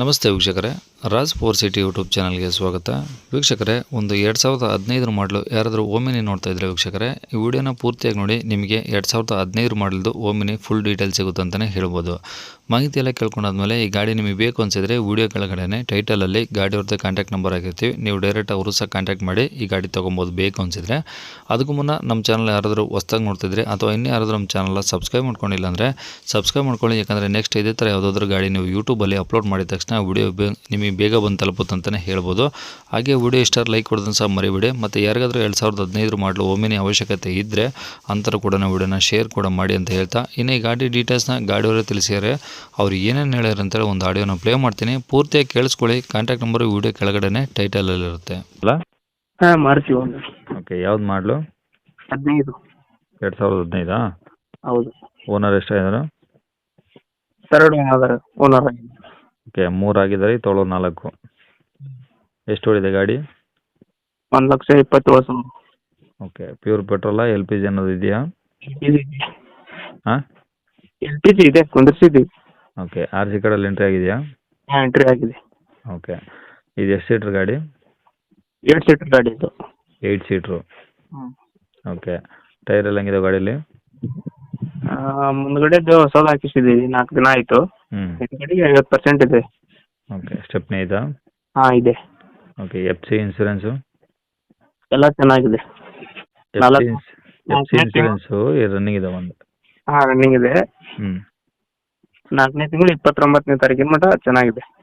ನಮಸ್ತೆ ವೀಕ್ಷಕರೇ Raj four city YouTube ಚಾನಲ್ಗೆ ಸ್ವಾಗತ. ವೀಕ್ಷಕರೇ, ಒಂದು ಎರಡು ಸಾವಿರದ ಹದಿನೈದು ಮಾಡಲು ಯಾರಾದರೂ ಓಮಿನಿ ನೋಡ್ತಾ ಇದ್ರೆ ವೀಕ್ಷಕರೇ, ಈ ವಿಡಿಯೋನ ಪೂರ್ತಿಯಾಗಿ ನೋಡಿ, ನಿಮಗೆ ಎರಡು ಸಾವಿರದ ಹದಿನೈದು ಮಾಡಲ್ದು ಓಮಿನಿ ಫುಲ್ ಡೀಟೇಲ್ ಸಿಗುತ್ತೆ ಅಂತಲೇ ಹೇಳ್ಬೋದು. ಮಾಹಿತಿ ಎಲ್ಲ ಕೇಳ್ಕೊಂಡಾದ್ಮೇಲೆ ಈ ಗಾಡಿ ನಿಮಗೆ ಬೇಕು ಅನಿಸಿದರೆ ವಿಡಿಯೋ ಕೆಳಗಡೆ ಟೈಟಲಲ್ಲಿ ಗಾಡಿ ಅವ್ರದ್ದು ಕಾಂಟ್ಯಾಕ್ಟ್ ನಂಬರ್ ಆಗಿರ್ತೀವಿ ನೀವು ಡೈರೆಕ್ಟ್ ಅವರು ಸಹ ಕಾಂಟ್ಯಾಕ್ಟ್ ಮಾಡಿ ಈ ಗಾಡಿ ತೊಗೊಬೋದು ಬೇಕು ಅನಿಸಿದರೆ. ಅದಕ್ಕೂ ಮುನ್ನ ನಮ್ಮ ಚಾನಲ್ ಯಾರಾದರೂ ಹೊಸ್ದಾಗಿ ನೋಡ್ತಿದ್ರೆ ಅಥವಾ ಇನ್ನೂ ಯಾರಾದರೂ ನಮ್ಮ ಚಾನಲ್ನ ಸಬ್ಸ್ಕ್ರೈಬ್ ಮಾಡ್ಕೊಂಡಿಲ್ಲ ಅಂದರೆ ಸಬ್ಸ್ಕ್ರೈಬ್ ಮಾಡ್ಕೊಳ್ಳಿ, ಯಾಕಂದರೆ ನೆಕ್ಸ್ಟ್ ಇದೇ ಥರ ಯಾವುದಾದ್ರೂ ಗಾಡಿ ನೀವು ಯೂಟ್ಯೂಬಲ್ಲಿ ಅಪ್ಲೋಡ್ ಮಾಡಿದ ತಕ್ಷಣ ವಿಡಿಯೋ ಬೇ ನಿಮಗೆ ಬೇಗ ಬಂದು ತಲುಪುತ್ತೆ ಅಂತಲೇ ಹೇಳ್ಬೋದು. ಹಾಗೆ ವಿಡಿಯೋ ಇಷ್ಟ ಲೈಕ್ ಕೊಡೋದನ್ನು ಸಹ ಮರಿಬಿಡಿ. ಮತ್ತು ಯಾರಿಗಾದರೂ ಎರಡು ಸಾವಿರದ ಹದಿನೈದು ಮಾಡಲು ಒಮ್ಮೆನೇ ಅವಶ್ಯಕತೆ ಇದ್ದರೆ ಅಂತರ ಕೂಡ ನಾವು ವಿಡಿಯೋನ ಶೇರ್ ಕೂಡ ಮಾಡಿ ಅಂತ ಹೇಳ್ತಾ. ಇನ್ನು ಈ ಗಾಡಿ ಡೀಟೇಲ್ಸ್ನ ಗಾಡಿಯವರೇ ತಿಳಿಸಿದರೆ ಅವ್ರು ಏನೇನು ಹೇಳ್ಯಾರ ಅಂತೇಳಿ ಒಂದು ಆಡಿಯೋನ ಪ್ಲೇ ಮಾಡ್ತೀನಿ. ಪೂರ್ತಿಯಾಗಿ ಕೇಳಿಸ್ಕೊಳ್ಳಿ. ಕಾಂಟ್ಯಾಕ್ಟ್ ನಂಬರು ವಿಡಿಯೋ ಕೆಳಗಡೆನೆ ಟೈಟಲಲ್ಲಿರುತ್ತೆ ಅಲ್ಲ ಹಾಂ ಮಾಡ್ತೀವಿ ಒಂದು. ಓಕೆ ಯಾವ್ದು ಮಾಡಲು? ಹದಿನೈದು. ಎರಡು ಸಾವಿರದ ಹದಿನೈದಾ? ಹೌದು. ಓನರ್ ಎಷ್ಟಾಗಿದ್ದಾರೆ ಸರ್ ಓನರ್ ಓನರ್ ಓಕೆ ಮೂರು ಆಗಿದ್ದಾರೆ ತೊಳು ನಾಲ್ಕು. ಎಷ್ಟು ಹೊಡಿದೆ ಗಾಡಿ? ಒಂದು ಲಕ್ಷ ಇಪ್ಪತ್ತೇಳು ಸಾವಿರ ಓಕೆ ಪ್ಯೂರ್ ಪೆಟ್ರೋಲಾ ಎಲ್ ಪಿ ಜಿ ಅನ್ನೋದು ಇದೆಯಾ? ಎಲ್ ಪಿ ಜಿ ಇದೆ. ಹಾಂ? ಎಲ್ ಪಿ ಜಿ ಇದೆ ಕುಂದಿರ್ಸಿದ್ದೀವಿ ಓಕೆ ಆರ್ ಸಿ ಕಾರ್ಡಲ್ಲಿ ಎಂಟ್ರಿ ಆಗಿದೆಯಾ? ಹಾಂ ಎಂಟ್ರಿ ಆಗಿದೆ. ಓಕೆ ಇದು ಎಷ್ಟು ಸೀಟ್ರ್ ಗಾಡಿ? ಏಟ್ ಸೀಟರ್ ಗಾಡಿ ಇದು. Eight seater. ಹ್ಞೂ ಓಕೆ ಟೈರ್ ಎಲ್ಲ ಹೆಂಗಿದೆ ಗಾಡೀಲಿ? ಮುಂದ್ಗಡೆದು ಹೊಸದು ಹಾಕಿಸಿದ್ದೀವಿ ನಾಲ್ಕು ದಿನ ಆಯಿತು. ಹಿಂದ್ಗಡೆಗೆ ಐವತ್ತು ಪರ್ಸೆಂಟ್ ಇದೆ. ಓಕೆ ಸ್ಟೆಪ್ನೇ ಇದಾ? ಹಾಂ ಇದೆ. Okay F C insurance? ಎಲ್ಲ ಚೆನ್ನಾಗಿದೆ. ನಾಲ್ಕು- ಎಫ್ ಸಿ ಇನ್ಸೂರೆನ್ಸು ರನ್ನಿಂಗ್ ಇದೆ ಒಂದು. ಹಾಂ ರನ್ನಿಂಗ್ ಇದೆ. ಹ್ಞೂ ನಾಲ್ಕನೇ ತಿಂಗಳು ಇಪ್ಪತ್ತೊಂಬತ್ತನೇ ತಾರೀಕಿನ ಮಟ್ಟ ಚೆನ್ನಾಗಿದೆ.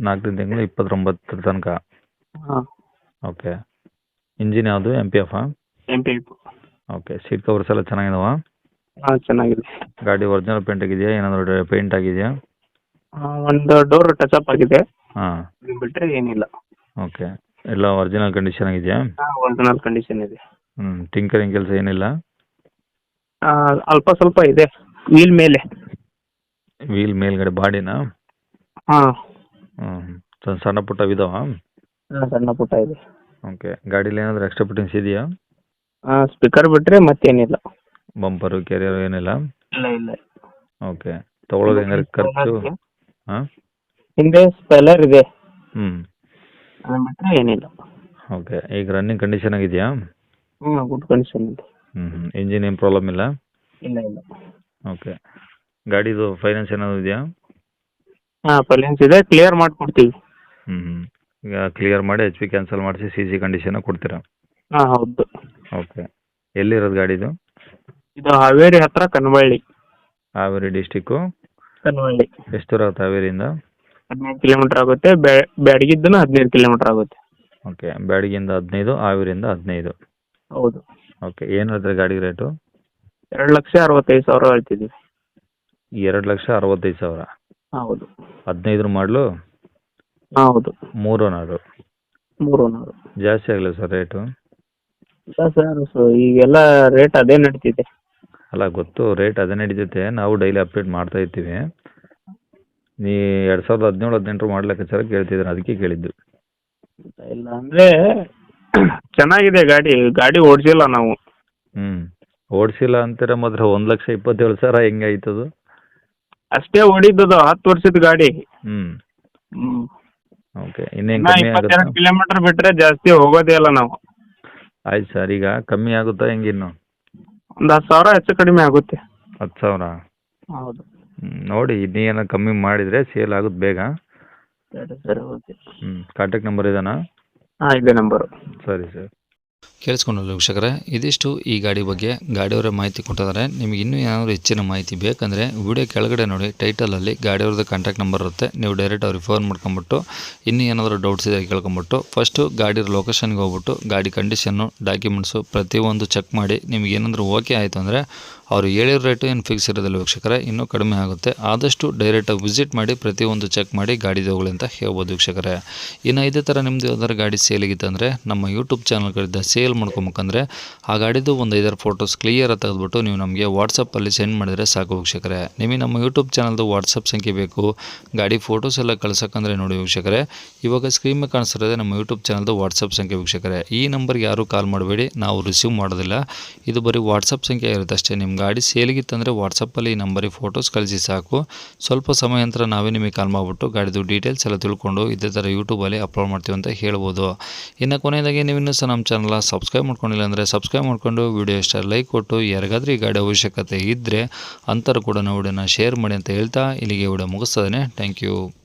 ನಾಲ್ಕನೇ ತಿಂಗಳು ಇಪ್ಪತ್ತೊಂಬತ್ತರ ತನಕ? ಹಾಂ. ಓಕೆ. ಇಂಜಿನ್ ಯಾವುದು? M P ಎಫಾ M P okay seat covers ಎಲ್ಲ ಚೆನ್ನಾಗಿದಾವ? ಹಾಂ ಚೆನ್ನಾಗಿದೆ. ಗಾಡಿ ಒರಿಜಿನಲ್ ಪೇಂಟ್ ಆಗಿದೆಯಾ? ಏನಾದ್ರು ಪೇಂಟ್ ಆಗಿದೆಯಾ? ಆ, ಒಂದು ಡೋರ್ ಟಚ್ ಅಪ್ ಆಗಿದೆ. ಹಾಂ. ಬಿಟ್ರೆ ಏನಿಲ್ಲ. ಓಕೆ. ಎಲ್ಲ ಒರಿಜಿನಲ್ ಕಂಡೀಷನ್ ಆಗಿದೆಯಾ? ಒರಿಜಿನಲ್ ಕಂಡೀಷನ್ ಇದೆ. ಹ್ಞೂ ಟಿಂಕರಿಂಗ್ ಕೆಲಸ ಏನಿಲ್ಲ? ಆ, ಅಲ್ಪ ಸ್ವಲ್ಪ ಇದೆ. ವೀಲ್ ಮೇಲೆ. ವೀಲ್ ಮೇಲ್ಗಡೆ ಬಾಡಿನ? ಹಾ. ಹ್ಞೂ ಸಣ್ಣ ಪುಟ್ಟ ಇದಾವ? ಸಣ್ಣ ಪುಟ್ಟ ಇದೆ. ಓಕೆ. ಗಾಡಿಲಿ ಏನಾದ್ರೂ ಎಕ್ಸ್ಟ್ರಾ ಫಿಟ್ಟಿಂಗ್ಸ್ ಇದೆಯಾ? ಸ್ಪೀಕರ್ ಬಿಟ್ಟರೆ ಮತ್ತೇನಿಲ್ಲ. ಬಂಪರು ಕೆರಿಯರ್ ಏನಿಲ್ಲ? ಇಲ್ಲ ಇಲ್ಲ. ಓಕೆ ತಗೊಳ್ಳೋದು ಹೆಂಗಾರೆ ಖರ್ಚು? ಹಾಂ? ಹಿಂದೆ ಸ್ಪೆಲ್ಲರ್ ಇದೆ. ಹ್ಞೂ ಅದನ್ನ ಬಿಟ್ಟರೆ ಏನಿಲ್ಲ. ಓಕೆ ಈಗ ರನ್ನಿಂಗ್ ಕಂಡೀಷನ್ ಆಗಿದೆಯಾ? ಹ್ಞೂ ಗುಡ್ ಕಂಡೀಷನ್ ಇದೆ. ಹ್ಞೂ ಇಂಜಿನ್ ಏನು ಪ್ರಾಬ್ಲಮ್ ಇಲ್ಲ? ಇಲ್ಲ ಇಲ್ಲ. ಓಕೆ ಗಾಡಿದು ಫೈನಾನ್ಸ್ ಏನಾದರೂ ಇದೆಯಾ? ಹಾಂ ಫೈನಾನ್ಸ್ ಇದೆ. ಕ್ಲಿಯರ್ ಮಾಡ್ಕೊಡ್ತೀವಿ. ಹ್ಞೂ ಈಗ ಕ್ಲಿಯರ್ ಮಾಡಿ ಎಚ್ ಪಿ ಕ್ಯಾನ್ಸಲ್ ಮಾಡಿಸಿ ಸಿ ಸಿ ಕಂಡೀಷನ್ ಕೊಡ್ತೀರಾ? ಹಾಂ ಹೌದು. ಓಕೆ ಎಲ್ಲಿರೋದು ಗಾಡಿದು? ಹಾವೇರಿ ಹತ್ರ ಕನವಳ್ಳಿ. ಹಾವೇರಿ ಡಿಸ್ಟಿಕ್ಕು ಕನವಳ್ಳಿ. ಎಷ್ಟು ದೂರ ಆಗುತ್ತೆ ಹಾವೇರಿಯಿಂದ? ಹದಿನೈದು ಕಿಲೋಮೀಟರ್ ಆಗುತ್ತೆ. ಬ್ಯಾ- ಬ್ಯಾಡಗಿದ್ದನು ಹದಿನೈದು ಕಿಲೋಮೀಟರ್ ಆಗುತ್ತೆ. ಓಕೆ ಬ್ಯಾಡಗಿಯಿಂದ ಹದಿನೈದು ಹಾವೇರಿಯಿಂದ ಹದಿನೈದು. ಹೌದು. ಓಕೆ ಏನು ಹೇಳ್ತಾರೆ ಗಾಡಿ ರೇಟು? ಎರಡು ಲಕ್ಷ ಅರವತ್ತೈದು ಸಾವಿರ ಹೇಳ್ತಿದ್ದೀವಿ. ಎರಡು ಲಕ್ಷ ಅರವತ್ತೈದು ಸಾವಿರ. ಹೌದು. ಹದಿನೈದು ಮಾಡಲು? ಹೌದು. ಮೂರು ಓನರು ಮೂರು ನೂರು ಜಾಸ್ತಿ ಆಗಲಿಲ್ಲ ಸರ್ ರೇಟು? ಇಲ್ಲ ಸರ್ ಸೊ ಈಗೆಲ್ಲ ರೇಟ್ ಅದೇ ನಡೀತಿದೆ. ಅಲ್ಲ ಗೊತ್ತು. ರೇಟ್ ಅದೇ ನಡೀತೈತೆ ನಾವು ಡೈಲಿ ಅಪ್ಡೇಟ್ ಮಾಡ್ತಾ ಇರ್ತೀವಿ. ನೀ ಎರಡ್ ಸಾವಿರದ ಹದಿನೇಳು ಹದಿನೆಂಟರು ಮಾಡ್ಲಿಕ್ಕೆ ಸರ್ ಕೇಳ್ತಿದ್ರೆ ಅದಕ್ಕೆ ಕೇಳಿದ್ದು. ಇಲ್ಲ ಅಂದ್ರೆ ಚೆನ್ನಾಗಿದೆ ಗಾಡಿ ಗಾಡಿ ಓಡಿಸಿಲ್ಲ ನಾವು. ಹ್ಮ್. ಓಡಿಸಿಲ್ಲ ಅಂತೀರ ಮಾತ್ರ ಒಂದ್ ಲಕ್ಷ ಇಪ್ಪತ್ತೇಳು ಸಾವಿರ ಹೆಂಗೆ ಆಯ್ತದು? ಅಷ್ಟೇ ಓಡಿದ್ದದು ಹತ್ತು ವರ್ಷದ ಗಾಡಿ. ಹ್ಞೂ ಹ್ಮ್. ಓಕೆ ಇನ್ನೇನು ಇನ್ನ ಕಮ್ಮಿ ಇಪ್ಪತ್ತೆರಡು ಕಿಲೋಮೀಟರ್ ಬಿಟ್ರೆ ಜಾಸ್ತಿ ಹೋಗೋದೇ ಇಲ್ಲ ನಾವು. ಆಯ್ತು ಸರ್ ಈಗ ಕಮ್ಮಿ ಆಗುತ್ತಾ ಹೆಂಗಿನ್ನು? ಒಂದು ಹತ್ತು ಸಾವಿರ ಹೆಚ್ಚು ಕಡಿಮೆ ಆಗುತ್ತೆ. ಹತ್ತು ಸಾವಿರ? ಹೌದು. ಹ್ಮ್, ನೋಡಿ ಇನ್ನೇನ ಕಮ್ಮಿ ಮಾಡಿದ್ರೆ ಸೇಲ್ ಆಗುತ್ತೆ ಬೇಗ. ಸರಿ ಸರಿ ಓಕೆ. ಹ್ಞೂ ಕಾಂಟ್ಯಾಕ್ಟ್ ನಂಬರ್ ಇದಾನಾ? ಹಾಂ ಇದೆ ನಂಬರು. ಸರಿ ಸರ್. ಕೇಳಿಸ್ಕೊಂಡಲ್ಲ ವೀಕ್ಷಕರೇ, ಇದಿಷ್ಟು ಈ ಗಾಡಿ ಬಗ್ಗೆ ಗಾಡಿಯವರ ಮಾಹಿತಿ ಕೊಟ್ಟಿದ್ದಾರೆ. ನಿಮಗೆ ಇನ್ನೂ ಏನಾದರೂ ಹೆಚ್ಚಿನ ಮಾಹಿತಿ ಬೇಕಂದರೆ ವಿಡಿಯೋ ಕೆಳಗಡೆ ನೋಡಿ ಟೈಟಲಲ್ಲಿ ಗಾಡಿಯವ್ರದ್ದು ಕಾಂಟ್ಯಾಕ್ಟ್ ನಂಬರ್ ಇರುತ್ತೆ. ನೀವು ಡೈರೆಕ್ಟ್ ಅವ್ರಿಗೆ ಫೋನ್ ಮಾಡ್ಕೊಂಬಿಟ್ಟು, ಇನ್ನೂ ಏನಾದರೂ ಡೌಟ್ಸ್ ಇದೆ ಕೇಳ್ಕೊಂಬಿಟ್ಟು ಫಸ್ಟು ಗಾಡಿ ಲೊಕೇಶನ್ಗೆ ಹೋಗ್ಬಿಟ್ಟು, ಗಾಡಿ ಕಂಡೀಷನ್ನು ಡಾಕ್ಯುಮೆಂಟ್ಸು ಪ್ರತಿಯೊಂದು ಚೆಕ್ ಮಾಡಿ ನಿಮಗೇನಾದರೂ ಓಕೆ ಆಯಿತು ಅಂದರೆ ಅವರು ಹೇಳಿರೋ ರೇಟು ಏನು ಫಿಕ್ಸ್ ಇರೋದಿಲ್ಲ ವೀಕ್ಷಕರೇ, ಇನ್ನೂ ಕಡಿಮೆ ಆಗುತ್ತೆ. ಆದಷ್ಟು ಡೈರೆಕ್ಟಾಗಿ ವಿಸಿಟ್ ಮಾಡಿ, ಪ್ರತಿಯೊಂದು ಚೆಕ್ ಮಾಡಿ ಗಾಡಿ ಅಂತ ಹೇಳ್ಬೋದು ವೀಕ್ಷಕರೇ. ಇನ್ನು ಇದೇ ಥರ ನಿಮ್ಮದು ಯಾವ್ದಾದ್ರು ಗಾಡಿ ಸೇಲಿಗಿತ್ತಂದರೆ ನಮ್ಮ ಯೂಟ್ಯೂಬ್ ಚಾನಲ್ಗಳಿಂದ ಸೇಲ್ ಮಾಡ್ಕೊಬೇಕಂದ್ರೆ, ಆ ಗಾಡಿದು ಒಂದು ಐದಾರು ಫೋಟೋಸ್ ಕ್ಲಿಯರ್ ತೆಗೆದುಬಿಟ್ಟು ನೀವು ನಮಗೆ ವಾಟ್ಸಪ್ಪಲ್ಲಿ ಸೆಂಡ್ ಮಾಡಿದರೆ ಸಾಕು ವೀಕ್ಷಕರೇ. ನಿಮಗೆ ನಮ್ಮ ಯೂಟ್ಯೂಬ್ ಚಾನಲ್ದು ವಾಟ್ಸಪ್ ಸಂಖ್ಯೆ ಬೇಕು. ಗಾಡಿ ಫೋಟೋಸ್ ಎಲ್ಲ ಕಳ್ಸೋಕ್ಕಂದ್ರೆ ನೋಡಿ ವೀಕ್ಷಕರೇ. ಇವಾಗ ಸ್ಕ್ರೀನ್ ಮೇಲೆ ಕಾಣಿಸ್ತಿರೋದೆ ನಮ್ಮ ಯೂಟ್ಯೂಬ್ ಚಾನಲ್ದು ವಾಟ್ಸಪ್ ಸಂಖ್ಯೆ ವೀಕ್ಷಕರೇ. ಈ ನಂಬರ್ಗೆ ಯಾರೂ ಕಾಲ್ ಮಾಡಬೇಡಿ. ನಾವು ರಿಸೀವ್ ಮಾಡೋದಿಲ್ಲ. ಇದು ಬರೀ ವಾಟ್ಸಪ್ ಸಂಖ್ಯೆ ಇರುತ್ತೆ ಅಷ್ಟೇ ಗಾಡಿ ಸೇಲಿಗಿತ್ತಂದರೆ ವಾಟ್ಸಪ್ಪಲ್ಲಿ ಈ ನಂಬರಿಗೆ ಫೋಟೋಸ್ ಕಳಿಸಿ ಸಾಕು. ಸ್ವಲ್ಪ ಸಮಯ ನಂತರ ನಾವೇ ನಿಮಗೆ ಕಾಲ್ ಮಾಡಿಬಿಟ್ಟು ಗಾಡಿದು ಡೀಟೇಲ್ಸ್ ಎಲ್ಲ ತಿಳ್ಕೊಂಡು ಇದೇ ಥರ ಯೂಟ್ಯೂಬಲ್ಲಿ ಅಪ್ಲೋಡ್ ಮಾಡ್ತೀವಿ ಅಂತ ಹೇಳ್ಬೋದು. ಇನ್ನು ಕೊನೆಯದಾಗಿ ನೀವು ಇನ್ನೂ ಸಹ ನಮ್ಮ ಚಾನಲ್ನ ಸಬ್ಸ್ಕ್ರೈಬ್ ಮಾಡ್ಕೊಂಡಿಲ್ಲ ಅಂದರೆ ಸಬ್ಸ್ಕ್ರೈಬ್ ಮಾಡಿಕೊಂಡು ವಿಡಿಯೋ ಇಷ್ಟ ಲೈಕ್ ಕೊಟ್ಟು ಯಾರಿಗಾದ್ರೂ ಈ ಗಾಡಿ ಅವಶ್ಯಕತೆ ಇದ್ದರೆ ಅಂಥವ್ರು ಕೂಡ ನಾವು ಶೇರ್ ಮಾಡಿ ಅಂತ ಹೇಳ್ತಾ ಇಲ್ಲಿಗೆ ವಿಡಿಯೋ ಮುಗಿಸ್ತದೆ ಥ್ಯಾಂಕ್ ಯು